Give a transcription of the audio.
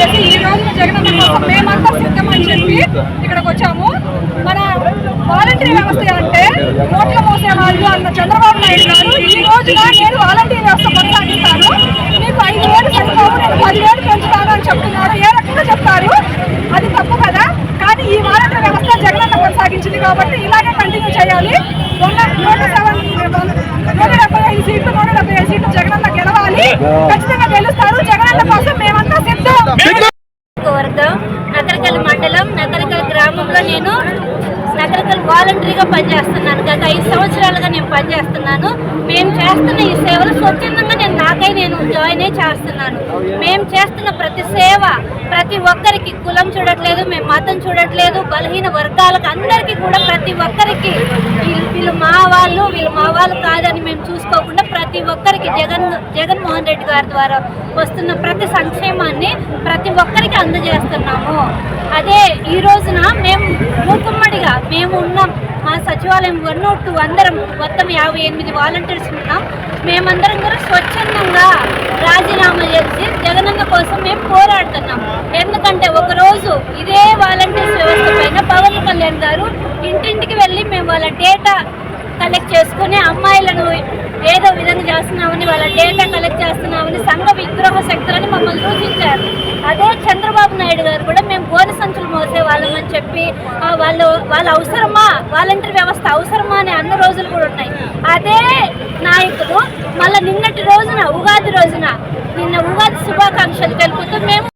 చెప్పేసి ఈ రోజు జగనన్న కోసం మేమంతా సిద్ధమని చెప్పి ఇక్కడికి వచ్చాము. మన వాలంటీర్ వ్యవస్థ అంటే ఓట్లు మోసే వాళ్ళు అన్న చంద్రబాబు నాయుడు గారు ఈ రోజున నేను వాలంటీర్ వ్యవస్థ కొనసాగిస్తాను. మీకు ఐదు వేలు సరిపోవు నేను పదివేలు పెంచుతాను అని చెప్తున్నారు. ఏ రకంగా చెప్తారు? అది తప్పు కదా. కానీ ఈ వాలంటీర్ వ్యవస్థ జగనన్న కొనసాగించింది కాబట్టి ఇలాగే కంటిన్యూ చేయాలి. నూట సెవెన్ నూట డెబ్బై ఐదు సీట్లు నూట డెబ్బై ఐదు సీట్లు జగనన్న గెలవాలి. ఖచ్చితంగా గెలుస్తారు. జగనన్న కోసం మండలం నకరకల్ గ్రామంలో నేను నకరకల్ వాలంటరీగా పనిచేస్తున్నాను. గత ఐదు సంవత్సరాలుగా నేను పనిచేస్తున్నాను. మేము చేస్తున్న ఈ సేవలు స్వచ్ఛందంగా నేను నాకై నేను జాయిన్ అయి చేస్తున్నాను. మేము చేస్తున్న ప్రతి సేవ ప్రతి ఒక్కరికి కులం చూడట్లేదు మేము మతం చూడట్లేదు బలహీన వర్గాలకు అందరికీ కూడా ప్రతి ఒక్కరికి వీళ్ళు మా వాళ్ళు వీళ్ళు మా వాళ్ళు కాదని మేము చూసుకోకుండా ప్రతి ఒక్కరికి జగన్ జగన్మోహన్ రెడ్డి గారి ద్వారా వస్తున్న ప్రతి సంక్షేమాన్ని ప్రతి ఒక్కరికి అందజేస్తున్నాము. అదే ఈ రోజున మేము మూకుమ్మడిగా మేము ఉన్నాం. మా సచివాలయం వన్ టూ అందరం మొత్తం యాభై ఎనిమిది వాలంటీర్స్ ఉన్నాం. మేమందరం కూడా స్వచ్ఛందంగా రాజీనామా చేసి జగనన్న కోసం మేము కలెక్ట్ చేసుకుని అమ్మాయిలను ఏదో విధంగా చేస్తున్నామని వాళ్ళ డేటా కలెక్ట్ చేస్తున్నామని సంఘ విద్రోహ శక్తులని మమ్మల్ని దూషించారు అదే చంద్రబాబు నాయుడు గారు కూడా మేము గోనె సంచులు మోసే వాళ్ళమని చెప్పి వాళ్ళు వాళ్ళ అవసరమా? వాలంటీర్ వ్యవస్థ అవసరమా అనే అన్న రోజులు కూడా ఉన్నాయి. అదే నాయకులు మళ్ళీ నిన్నటి రోజున ఉగాది రోజున నిన్న ఉగాది శుభాకాంక్షలు తెలుపుతూ మేము